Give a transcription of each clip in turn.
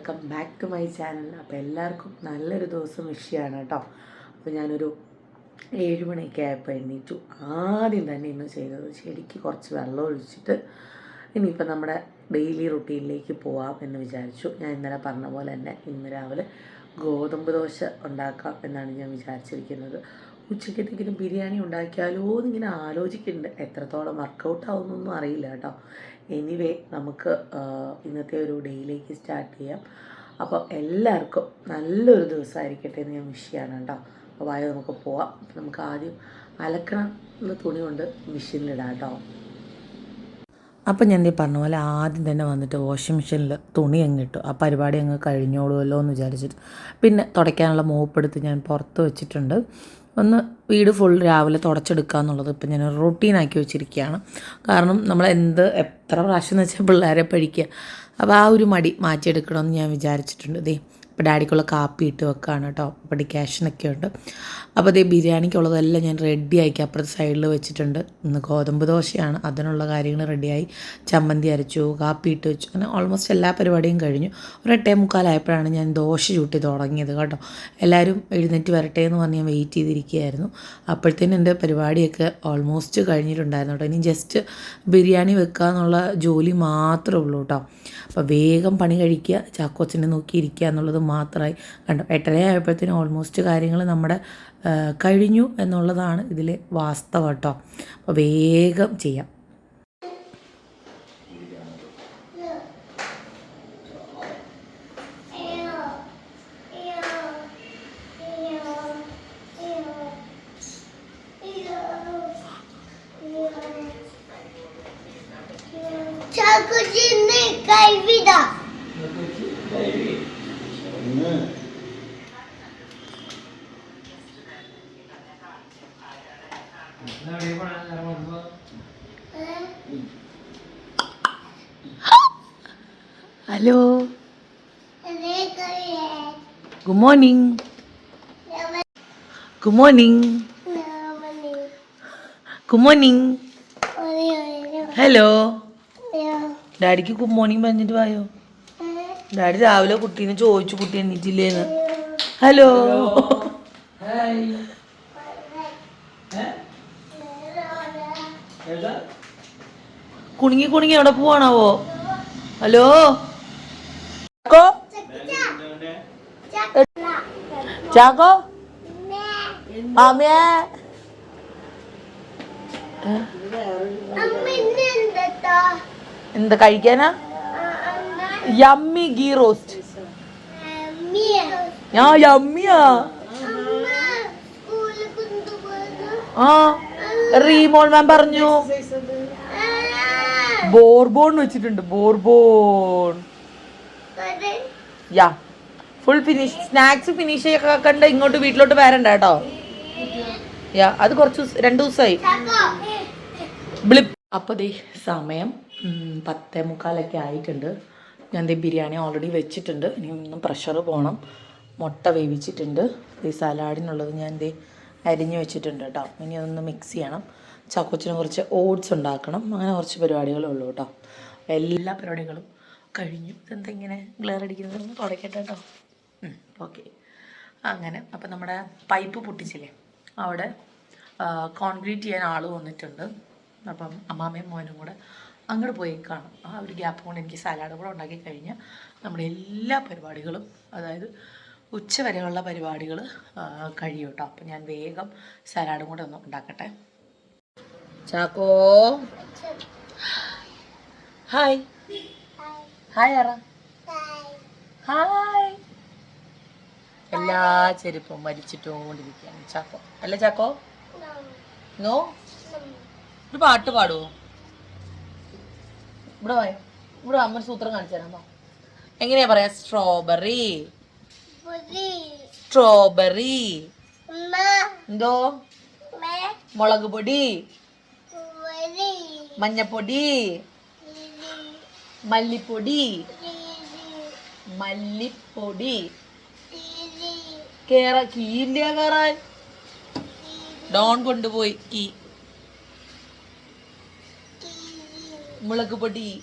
Welcome back to my channel. അപ്പോൾ എല്ലാവർക്കും നല്ലൊരു ദിവസം വിഷയമാണ് കേട്ടോ. അപ്പോൾ ഞാനൊരു ഏഴ് മണിയൊക്കെ ആയപ്പോൾ എണ്ണീറ്റു ആദ്യം തന്നെ ഇന്ന് ചെയ്തത് ചെടിക്ക് കുറച്ച് വെള്ളം ഒഴിച്ചിട്ട് ഇനിയിപ്പോൾ നമ്മുടെ ഡെയിലി റുട്ടീനിലേക്ക് പോവാം എന്ന് വിചാരിച്ചു. ഞാൻ ഇന്നലെ പറഞ്ഞ പോലെ തന്നെ ഇന്ന് രാവിലെ ഗോതമ്പ് ദോശ ഉണ്ടാക്കാം എന്നാണ് ഞാൻ വിചാരിച്ചിരിക്കുന്നത്. ഉച്ചക്കത്തേക്കിനും ബിരിയാണി ഉണ്ടാക്കിയാലോ എന്നിങ്ങനെ ആലോചിക്കുന്നുണ്ട്. എത്രത്തോളം വർക്കൗട്ട് ആവുന്നൊന്നും അറിയില്ല കേട്ടോ. എനിവേ നമുക്ക് ഇന്നത്തെ ഒരു ഡേയിലേക്ക് സ്റ്റാർട്ട് ചെയ്യാം. അപ്പോൾ എല്ലാവർക്കും നല്ലൊരു ദിവസമായിരിക്കട്ടെ എന്ന് ഞാൻ വിഷ് ചെയ്യാണ് കേട്ടോ. അപ്പോൾ വായ നമുക്ക് പോവാം. നമുക്ക് ആദ്യം അലക്കണം എന്ന തുണി കൊണ്ട് മെഷീനിലിടാം കേട്ടോ. അപ്പം ഞാൻ ഈ പറഞ്ഞ പോലെ ആദ്യം തന്നെ വന്നിട്ട് വാഷിംഗ് മെഷീനിൽ തുണി അങ്ങ് ഇട്ടു. ആ പരിപാടി അങ്ങ് കഴിഞ്ഞോളുമല്ലോ എന്ന് വിചാരിച്ചിട്ട്. പിന്നെ തുടയ്ക്കാനുള്ള മോപ്പെടുത്ത് ഞാൻ പുറത്ത് വെച്ചിട്ടുണ്ട്. ഒന്ന് വീട് ഫുൾ രാവിലെ തുടച്ചെടുക്കുക എന്നുള്ളത് ഇപ്പം ഞാൻ റൊട്ടീനാക്കി വെച്ചിരിക്കുകയാണ്. കാരണം നമ്മൾ എന്ത് എത്ര പ്രാവശ്യം എന്ന് വെച്ചാൽ പിള്ളേരെ പഠിക്കുക. അപ്പോൾ ആ ഒരു മടി മാറ്റിയെടുക്കണമെന്ന് ഞാൻ വിചാരിച്ചിട്ടുണ്ട്. ദേ ഇപ്പോൾ ഡാഡിക്കുള്ള കാപ്പി ഇട്ട് വെക്കുകയാണ് കേട്ടോ. അപ്പോൾ ഡിക്കാഷനൊക്കെ ഉണ്ട്. അപ്പോൾ അതേ ബിരിയാണിക്കുള്ളതെല്ലാം ഞാൻ റെഡി ആക്കി അപ്പുറത്തെ സൈഡിൽ വെച്ചിട്ടുണ്ട്. ഇന്ന് ഗോതമ്പ് ദോശയാണ്. അതിനുള്ള കാര്യങ്ങൾ റെഡിയായി ചമ്മന്തി അരച്ചു കാപ്പി ഇട്ട് വെച്ചു. അങ്ങനെ ഓൾമോസ്റ്റ് എല്ലാ പരിപാടിയും കഴിഞ്ഞു. ഒരു എട്ടേ മുക്കാലായപ്പോഴാണ് ഞാൻ ദോശ ചൂട്ടി തുടങ്ങിയത് കേട്ടോ. എല്ലാവരും എഴുന്നേറ്റ് വരട്ടെ എന്ന് പറഞ്ഞ് ഞാൻ വെയിറ്റ് ചെയ്തിരിക്കുകയായിരുന്നു. അപ്പോഴത്തേനും എന്റെ പരിപാടിയൊക്കെ ഓൾമോസ്റ്റ് കഴിഞ്ഞിട്ടുണ്ടായിരുന്നു കേട്ടോ. ഇനി ജസ്റ്റ് ബിരിയാണി വെക്കുക എന്നുള്ള ജോലി മാത്രമേ ഉള്ളൂ കേട്ടോ. അപ്പോൾ വേഗം പണി കഴിക്കുക ചാക്കോച്ചിനെ നോക്കിയിരിക്കുക എന്നുള്ളത് മാത്രമായി. കണ്ടു എട്ടര ആയപ്പോഴത്തേനും ഓൾമോസ്റ്റ് കാര്യങ്ങൾ നമ്മുടെ കഴിഞ്ഞു എന്നുള്ളതാണ് ഇതിലെ വാസ്തവം കേട്ടോ. അപ്പോൾ വേഗം ചെയ്യാം. ചാക്കുച്ചിന്റെ hello good morning good morning good morning hello ഡാഡിക്ക് ഗുഡ് മോർണിംഗ് പറഞ്ഞിട്ട് വായോ? ഡാഡി രാവിലെ കുട്ടീനെ ചോദിച്ചു കുട്ടി എണീറ്റില്ലേന്ന്. ഹലോ കുണുങ്ങി കുണുങ്ങി എവിടെ പോവാണാവോ? ഹലോ ചാക്കോ? ചാക്കോ? മാമിയേ എന്താ കഴിക്കാനാ? Yummy ghee roast. ആ യമ്മിയാ. ആ റീമോൾ മാം പറഞ്ഞു. ബോർബോൺ വെച്ചിട്ടുണ്ട് bourbon. Yeah full finish snacks finish ആക്കണ്ട ഇങ്ങോട്ട് വീട്ടിലോട്ട് വരണ്ട കേട്ടോ. യാ അത് കുറച്ച് രണ്ടു ദിവസമായി ബ്ലിപ്പ് ദേ സമയം പത്തേ മുക്കാലൊക്കെ ആയിട്ടുണ്ട്. ഞാൻ ദേ ബിരിയാണി ഓൾറെഡി വെച്ചിട്ടുണ്ട്. ഇനി ഒന്നും പ്രഷർ പോകണം മുട്ട വേവിച്ചിട്ടുണ്ട്. ഈ സലാഡിനുള്ളത് ഞാൻ ദേ അരിഞ്ഞു വെച്ചിട്ടുണ്ട് കേട്ടോ. ഇനി അതൊന്ന് മിക്സ് ചെയ്യണം. ചാക്കോച്ചിന് കുറച്ച് ഓട്സ് ഉണ്ടാക്കണം. അങ്ങനെ കുറച്ച് പരിപാടികളേ ഉള്ളൂ കേട്ടോ. എല്ലാ പരിപാടികളും കഴിഞ്ഞു. ഇതെന്താ ഇങ്ങനെ ഗ്ലെയർ അടിക്കുന്നത്? തുടക്കട്ടെ കേട്ടോ. ഓക്കെ അങ്ങനെ അപ്പം നമ്മുടെ പൈപ്പ് പൊട്ടിച്ചില്ലേ? അവിടെ കോൺക്രീറ്റ് ചെയ്യാൻ ആൾ വന്നിട്ടുണ്ട്. അപ്പം അമ്മാമ്മയും മോനും കൂടെ അങ്ങോട്ട് പോയി കാണും. ആ ഒരു ഗ്യാപ്പ് കൊണ്ട് എനിക്ക് സലാഡ് കൂടെ ഉണ്ടാക്കി കഴിഞ്ഞാൽ നമ്മുടെ എല്ലാ പരിപാടികളും അതായത് ഉച്ച വരെയുള്ള പരിപാടികൾ കഴിയും കേട്ടോ. അപ്പം ഞാൻ വേഗം സലാഡും കൂടെ ഒന്ന് ഉണ്ടാക്കട്ടെ. ചാക്കോ? ഹായ് ഹായ് അറ ഹായ് എല്ലാ ചെരുപ്പും വലിച്ചിട്ടുകൊണ്ടിരിക്കുകയാണ്. ചാക്കോ. അല്ല ചാക്കോ? നോ? ഒരു പാട്ട് പാടുവോ? ഇവിടെ വായോ ഇവിടെ അമ്മ സൂത്രം കാണിച്ചു എങ്ങനെയാ പറയാ? സ്ട്രോബെറി സ്ട്രോബെറി എന്തോ? മുളക് പൊടി. മഞ്ഞപ്പൊടി. മല്ലിപ്പൊടി. മല്ലിപ്പൊടി. കേറ കീന്റെ കയറാൻ ഡോൺ കൊണ്ടുപോയി കീ. മുളക് പൊടി.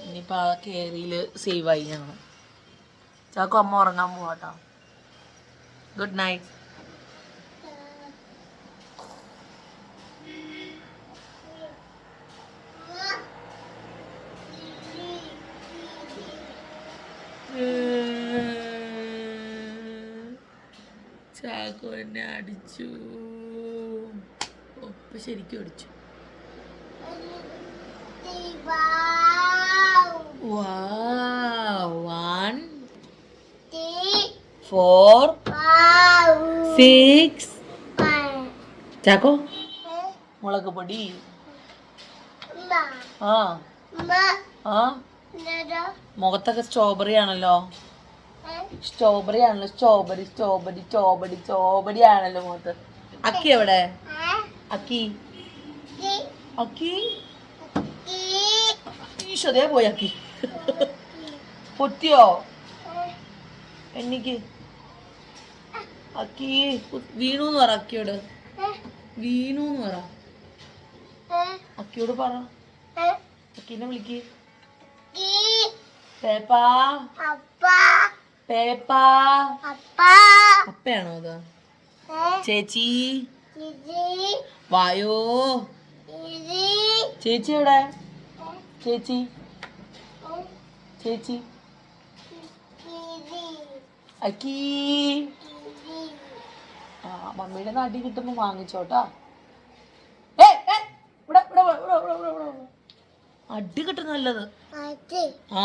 ഇനി ഇനിയിപ്പോൾ ആ സേവ് സേവായി ഞങ്ങൾ ചാക്കോ അമ്മ ഉറങ്ങാൻ പോവാട്ടോ. ഗുഡ് നൈറ്റ് ചാക്കോ എന്നെ അടിച്ചു. ഒപ്പ് ശരിക്കും അടിച്ചു. വൺ ഫോർ സിക്സ് ചാക്കോ മുളക് പൊടി. ആ. ആ. മുഖത്തൊക്കെ സ്ട്രോബെറി ആണല്ലോ. സ്ട്രോബെറി ആണല്ലോ സ്ട്രോബെറി സ്ട്രോബെറി സ്ട്രോബെറി സ്ട്രോബെറി ആണല്ലോ മുഖത്ത് അക്കി എവിടെ? അക്കി. അക്കി? ഈശോദേ പോയി അക്കി. പൊത്തിയോ എനിക്ക് അക്കി. വീണു എന്ന് പറ അക്കിയോട്. വീണു എന്ന് പറ. അക്കിയോട് പറ. അക്കീനെ വിളിക്ക്. പേപ്പാ. പേപ്പാ. അപ്പയാണോ അത്? ചേച്ചി. വായോ. ചേച്ചി. എവിടെ? ചേച്ചി. ചേച്ചി. അക്കി. ആ മമ്മിയുടെ നാട്ടിൽ കിട്ടുമ്പോ വാങ്ങിച്ചോട്ടാ. അടി കിട്ടുന്നല്ലത് ആ.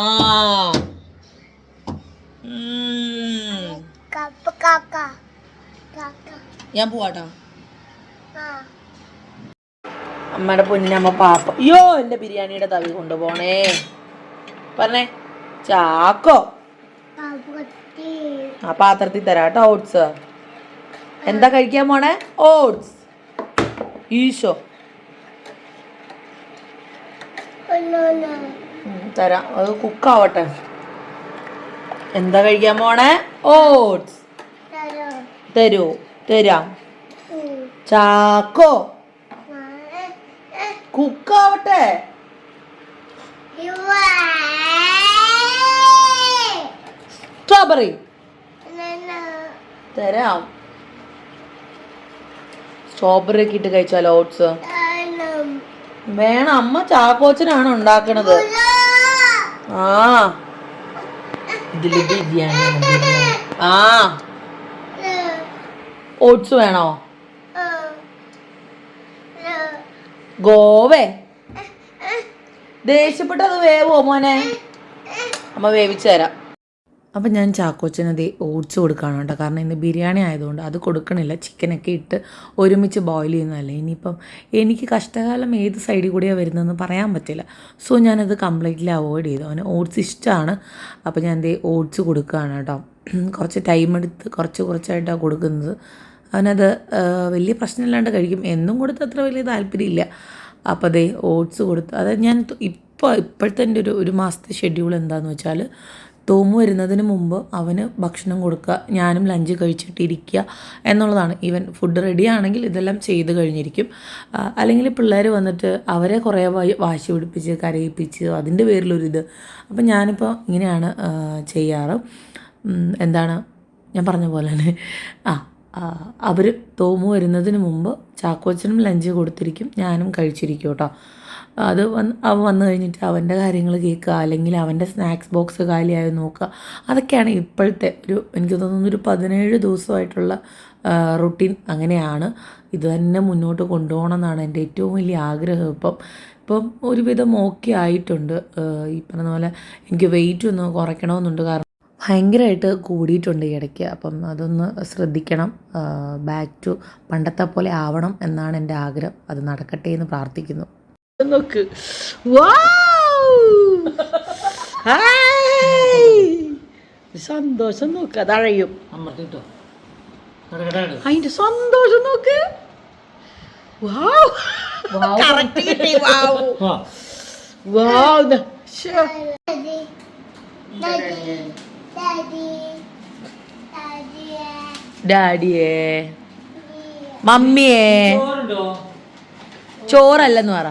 ഞാൻ പോവാട്ടോ. അമ്മയുടെ പൊന്നമ്മ പാപ്പ. അയ്യോ എന്റെ ബിരിയാണിയുടെ തവി കൊണ്ടുപോണേ. പറഞ്ഞേ ചാക്കോ? ആ പാത്രത്തിൽ തരാം കേട്ടോ ഓട്സ്. എന്താ കഴിക്കാൻ പോണേ? ഓട്സ്. ഈശോ. തരാം. അത് കുക്കാവട്ടെ. എന്താ കഴിക്കാൻ പോണേ? ഓട്സ്. തരൂ. തരാം. ചാക്കോ. കുക്കാവട്ടെ. സ്ട്രോബെറി. തരാം. സ്ട്രോബെറി ഒക്കെ ഇട്ട് കഴിച്ചാലോ ഓട്സ്? വേണം. അമ്മ ചാക്കോച്ചനാണ് ഉണ്ടാക്കണത്. ആ. ആ. ഓട്സ് വേണോ? ഗോവേ. ദേഷ്യപ്പെട്ടത് വേവോ മോനെ? അമ്മ വേവിച്ചു തരാം. അപ്പം ഞാൻ ചാക്കോച്ചന് അത് ഓട്സ് കൊടുക്കുകയാണ് കേട്ടോ. കാരണം ഇന്ന് ബിരിയാണി ആയതുകൊണ്ട് അത് കൊടുക്കണില്ല. ചിക്കനൊക്കെ ഇട്ട് ഒരുമിച്ച് ബോയിൽ ചെയ്യുന്നതല്ലേ. ഇനിയിപ്പം എനിക്ക് കഷ്ടകാലം ഏത് സൈഡിൽ കൂടിയാണ് വരുന്നതെന്ന് പറയാൻ പറ്റില്ല. സോ ഞാനത് കംപ്ലീറ്റ്ലി അവോയ്ഡ് ചെയ്തു. അവന് ഓട്സ് ഇഷ്ടമാണ് അപ്പോൾ ഞാൻ ദേ ഓട്സ് കൊടുക്കുകയാണ് കേട്ടോ. കുറച്ച് ടൈം എടുത്ത് കുറച്ച് കുറച്ചായിട്ടാണ് കൊടുക്കുന്നത്. അവനത് വലിയ പ്രശ്നമില്ലാണ്ട് കഴിക്കും. എന്നും കൊടുത്ത് അത്ര വലിയ താല്പര്യമില്ല. അപ്പോൾ അതേ ഓട്സ് കൊടുത്ത് അത് ഞാൻ ഇപ്പോൾ ഇപ്പോഴത്തെ എന്റെ ഒരു ഒരു മാസത്തെ ഷെഡ്യൂൾ എന്താണെന്ന് വെച്ചാൽ തോമു വരുന്നതിന് മുമ്പ് അവന് ഭക്ഷണം കൊടുക്കുക ഞാനും ലഞ്ച് കഴിച്ചിട്ടിരിക്കുക എന്നുള്ളതാണ്. ഈവൻ ഫുഡ് റെഡി ആണെങ്കിൽ ഇതെല്ലാം ചെയ്ത് കഴിഞ്ഞിരിക്കും. അല്ലെങ്കിൽ പിള്ളേർ വന്നിട്ട് അവരെ കുറേ വാശി പിടിപ്പിച്ച് കരയിപ്പിച്ച് അതിന്റെ പേരിലൊരിത്. അപ്പം ഞാനിപ്പോൾ ഇങ്ങനെയാണ് ചെയ്യാറ്. എന്താണ്? ഞാൻ പറഞ്ഞ പോലെ തന്നെ ആ അവർ തോമു വരുന്നതിന് മുമ്പ് ചാക്കോച്ചനും ലഞ്ച് കൊടുത്തിരിക്കും ഞാനും കഴിച്ചിരിക്കും കേട്ടോ. അത് വന്ന് അവൻ വന്നു കഴിഞ്ഞിട്ട് അവന്റെ കാര്യങ്ങൾ കേൾക്കുക അല്ലെങ്കിൽ അവന്റെ സ്നാക്സ് ബോക്സ് കാലിയായി നോക്കുക. അതൊക്കെയാണ് ഇപ്പോഴത്തെ ഒരു എനിക്ക് തോന്നുന്നു ഒരു പതിനേഴ് ദിവസമായിട്ടുള്ള റുട്ടീൻ അങ്ങനെയാണ്. ഇത് തന്നെ മുന്നോട്ട് കൊണ്ടുപോകണം എന്നാണ് എന്റെ ഏറ്റവും വലിയ ആഗ്രഹം. ഇപ്പം ഇപ്പം ഒരുവിധം ഓക്കെ ആയിട്ടുണ്ട്. ഈ പറഞ്ഞ പോലെ എനിക്ക് വെയിറ്റ് ഒന്ന് കുറയ്ക്കണമെന്നുണ്ട്. കാരണം ഭയങ്കരമായിട്ട് കൂടിയിട്ടുണ്ട് ഈ ഇടയ്ക്ക്. അപ്പം അതൊന്ന് ശ്രദ്ധിക്കണം. ബാക്ക് ടു പണ്ടത്തെ പോലെ ആവണം എന്നാണ് എന്റെ ആഗ്രഹം. അത് നടക്കട്ടെ എന്ന് പ്രാർത്ഥിക്കുന്നു. നോക്ക്. സന്തോഷം നോക്ക്. അതഴയും അതിന്റെ സന്തോഷം നോക്ക്. വാവ് വാവ് ഡാഡിയേ മമ്മിയേ. ചോറല്ലെന്ന് പറ.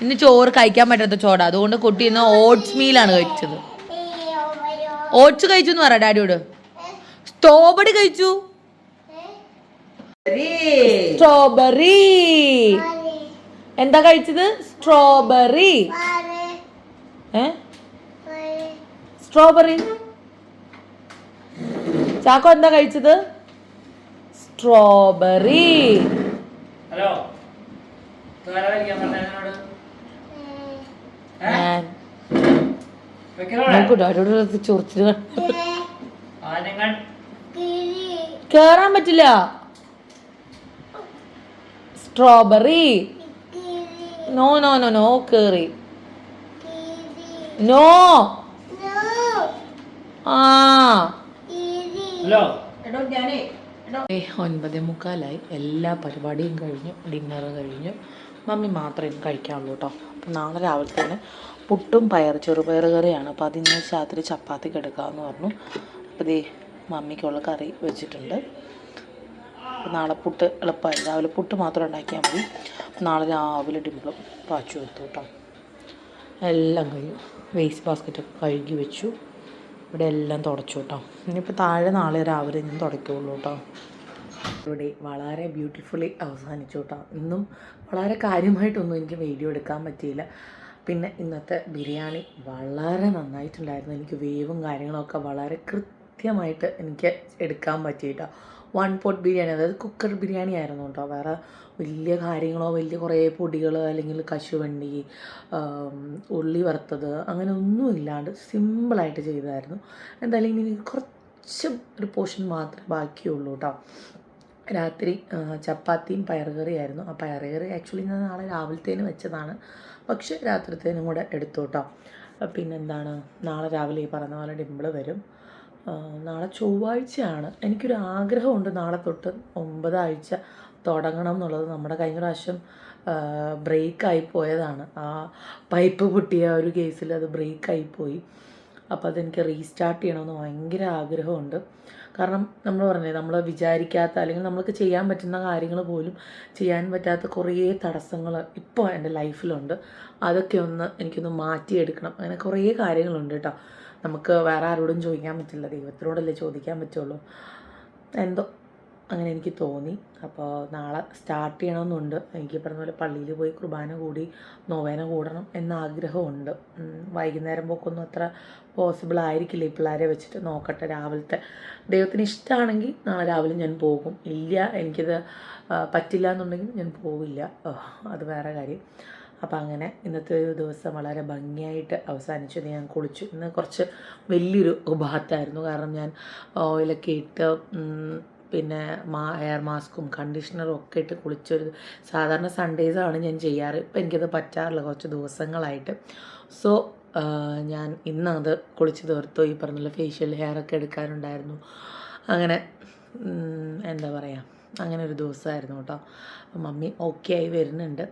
ഇന്ന് ചോറ് കഴിക്കാൻ പറ്റാത്ത ചോറ. അതുകൊണ്ട് കുട്ടി ഇന്ന് ഓട്സ് മീലാണ് കഴിച്ചത്. ഓട്സ് കഴിച്ചു എന്ന് പറ ഡാഡിയോട്. സ്ട്രോബെറി കഴിച്ചു. സ്ട്രോബെറി. എന്താ കഴിച്ചത്? സ്ട്രോബെറി. ഏ? സ്ട്രോബെറി. ചാക്കോ എന്താ കഴിച്ചത്? Strawberry hello. ചൊറിച്ചിട്ട് കേറാൻ പറ്റില്ല. Strawberry no no no no കേറി. നോ ആ. ഒൻപതേ മുക്കാലായി. എല്ലാ പരിപാടിയും കഴിഞ്ഞു ഡിന്നർ കഴിഞ്ഞു. മമ്മി മാത്രമേ ഇന്ന് കഴിക്കാനുള്ളൂ കേട്ടോ. അപ്പം നാളെ രാവിലെ തന്നെ പുട്ടും പയർ ചെറുപയർ കറിയാണ് അപ്പോൾ അതിന്ന് രാത്രി ചപ്പാത്തിക്ക് എടുക്കാമെന്ന് പറഞ്ഞു. അപ്പോൾ ദേ മമ്മിക്കുള്ള കറി വെച്ചിട്ടുണ്ട്. അപ്പം നാളെ പുട്ട് എളുപ്പമായി രാവിലെ പുട്ട് മാത്രം ഉണ്ടാക്കിയാൽ മതി. നാളെ രാവിലെ ഡിമ്പിളും പാച്ചു വെത്തു കേട്ടോ. എല്ലാം കഴിഞ്ഞു. വേസ്റ്റ് ബാസ്ക്കറ്റൊക്കെ കഴുകി വെച്ചു. ഇവിടെ എല്ലാം തുടച്ചു കേട്ടോ. ഇനിയിപ്പോൾ താഴെ നാളെ രാവിലെ ഞാൻ തുടയ്ക്കുള്ളൂ കേട്ടോ. ഇവിടെ വളരെ ബ്യൂട്ടിഫുള്ളി അവസാനിച്ചു കേട്ടോ. ഇന്നും വളരെ കാര്യമായിട്ടൊന്നും എനിക്ക് വീഡിയോ എടുക്കാൻ പറ്റിയില്ല. പിന്നെ ഇന്നത്തെ ബിരിയാണി വളരെ നന്നായിട്ടുണ്ടായിരുന്നു. എനിക്ക് വേവും കാര്യങ്ങളൊക്കെ വളരെ കൃത്യമായിട്ട് എനിക്ക് എടുക്കാൻ പറ്റിയിട്ടോ വൺ പോട്ട് ബിരിയാണി അതായത് കുക്കർ ബിരിയാണി ആയിരുന്നു കേട്ടോ വേറെ വലിയ കാര്യങ്ങളോ വലിയ കുറേ പൊടികൾ അല്ലെങ്കിൽ കശുവണ്ടി ഉള്ളി വറുത്തത് അങ്ങനെ ഒന്നും ഇല്ലാണ്ട് സിമ്പിളായിട്ട് ചെയ്തായിരുന്നു. എന്തായാലും ഇനി കുറച്ച് ഒരു പോർഷൻ മാത്രമേ ബാക്കിയുള്ളൂ കേട്ടോ രാത്രി ചപ്പാത്തിയും പയറുകറിയായിരുന്നു. ആ പയറുകറി ആക്ച്വലി ഞാൻ നാളെ രാവിലത്തേന് വെച്ചതാണ്. പക്ഷേ രാത്രിത്തേനും കൂടെ എടുത്തു കേട്ടോ പിന്നെന്താണ്? നാളെ രാവിലെ ഈ പറഞ്ഞ പോലെ ഡിമ്പിൾ വരും. നാളെ ചൊവ്വാഴ്ചയാണ്. എനിക്കൊരു ആഗ്രഹമുണ്ട് നാളെ തൊട്ട് ഒമ്പതാഴ്ച തുടങ്ങണം എന്നുള്ളത്. നമ്മുടെ കഴിഞ്ഞ പ്രാവശ്യം ബ്രേക്കായി പോയതാണ്. ആ പൈപ്പ് പൊട്ടിയ ഒരു കേസിൽ അത് ബ്രേക്കായി പോയി. അപ്പോൾ അതെനിക്ക് റീസ്റ്റാർട്ട് ചെയ്യണമെന്ന് ഭയങ്കര ആഗ്രഹമുണ്ട്. കാരണം നമ്മൾ പറഞ്ഞേ നമ്മൾ വിചാരിക്കാത്ത അല്ലെങ്കിൽ നമ്മൾക്ക് ചെയ്യാൻ പറ്റുന്ന കാര്യങ്ങൾ പോലും ചെയ്യാൻ പറ്റാത്ത കുറേ തടസ്സങ്ങൾ ഇപ്പോൾ എന്റെ ലൈഫിലുണ്ട്. അതൊക്കെ ഒന്ന് എനിക്കൊന്ന് മാറ്റിയെടുക്കണം. അങ്ങനെ കുറേ കാര്യങ്ങളുണ്ട് കേട്ടോ. നമുക്ക് വേറെ ആരോടും ചോദിക്കാൻ പറ്റില്ല. ദൈവത്തിനോടല്ലേ ചോദിക്കാൻ പറ്റുള്ളൂ. എന്തോ അങ്ങനെ എനിക്ക് തോന്നി. അപ്പോൾ നാളെ സ്റ്റാർട്ട് ചെയ്യണമെന്നുണ്ട്. എനിക്ക് പറഞ്ഞ പോലെ പള്ളിയിൽ പോയി കുർബാന കൂടി നോവേന കൂടണം എന്ന ആഗ്രഹമുണ്ട് വൈകുന്നേരം പോക്കൊന്നും അത്ര പോസിബിൾ ആയിരിക്കില്ല. ഈ പിള്ളേരെ വെച്ചിട്ട് നോക്കട്ടെ രാവിലത്തെ. ദൈവത്തിന് ഇഷ്ടമാണെങ്കിൽ നാളെ രാവിലെ ഞാൻ പോകും. ഇല്ല എനിക്കത് പറ്റില്ല എന്നുണ്ടെങ്കിൽ ഞാൻ പോവില്ല. അത് വേറെ കാര്യം. അപ്പോൾ അങ്ങനെ ഇന്നത്തെ ഒരു ദിവസം വളരെ ഭംഗിയായിട്ട് അവസാനിച്ചു ഞാൻ കുളിച്ചു. ഇന്ന് കുറച്ച് വലിയൊരു ഉപഹാത്തായിരുന്നു കാരണം ഞാൻ ഓയിലൊക്കെ ഇട്ട് പിന്നെ മാ ഹെയർ മാസ്കും കണ്ടീഷണറും ഒക്കെ ഇട്ട് കുളിച്ചൊരു സാധാരണ സൺഡേസാണ് ഞാൻ ചെയ്യാറ്. ഇപ്പം എനിക്കത് പറ്റാറില്ല കുറച്ച് ദിവസങ്ങളായിട്ട്. സോ ഞാൻ ഇന്നത് കുളിച്ച് തീർത്തു. ഈ പറഞ്ഞ ഫേഷ്യൽ ഹെയർ ഒക്കെ എടുക്കാനുണ്ടായിരുന്നു അങ്ങനെ എന്താ പറയുക അങ്ങനെ ഒരു ദിവസമായിരുന്നു കേട്ടോ. മമ്മി ഓക്കെ ആയി വരുന്നുണ്ട്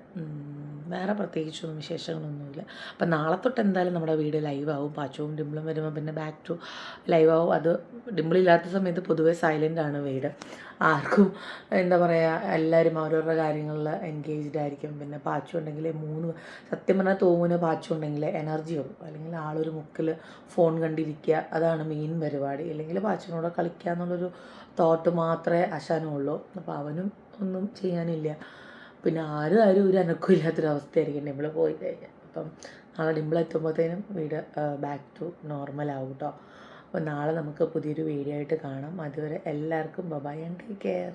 വേറെ പ്രത്യേകിച്ചൊന്നും വിശേഷങ്ങളൊന്നുമില്ല. അപ്പം നാളെ തൊട്ട് എന്തായാലും നമ്മുടെ വീട് ലൈവ് ആവും. പാച്ചവും ഡിമ്പിളും വരുമ്പോൾ പിന്നെ ബാക്ക് ടു ലൈവ് ആവും. അത് ഡിമ്പിളില്ലാത്ത സമയത്ത് പൊതുവേ സൈലന്റ് ആണ് വീട്. ആർക്കും എന്താ പറയുക എല്ലാവരും അവരവരുടെ കാര്യങ്ങളിൽ എൻഗേജ്ഡ് ആയിരിക്കും. പിന്നെ പാച്ചു ഉണ്ടെങ്കിൽ മൂന്ന് സത്യം പറഞ്ഞാൽ തോന്നിന് പാച്ചു ഉണ്ടെങ്കിൽ എനർജി ഉള്ളൂ. അല്ലെങ്കിൽ ആളൊരു മുക്കിൽ ഫോൺ കണ്ടിരിക്കുക അതാണ് മെയിൻ പരിപാടി. അല്ലെങ്കിൽ പാച്ചുവിനോട് കളിക്കുക എന്നുള്ളൊരു തോട്ട് മാത്രമേ അശാനുള്ളൂ അപ്പോൾ അവനും ഒന്നും ചെയ്യാനില്ല. പിന്നെ ആരും ആരും ഒരു അനക്കം ഇല്ലാത്തൊരവസ്ഥയായിരിക്കും ഡിമ്പിൾ പോയി കഴിഞ്ഞാൽ. അപ്പം നാളെ ഡിമ്പിൾ എത്തുമ്പോഴത്തേനും വീട് ബാക്ക് ടു നോർമൽ ആവും കേട്ടോ അപ്പോൾ നാളെ നമുക്ക് പുതിയൊരു വീഡിയോ ആയിട്ട് കാണാം. അതുവരെ എല്ലാവർക്കും ബൈ ആൻഡ് ടേക്ക് കെയർ.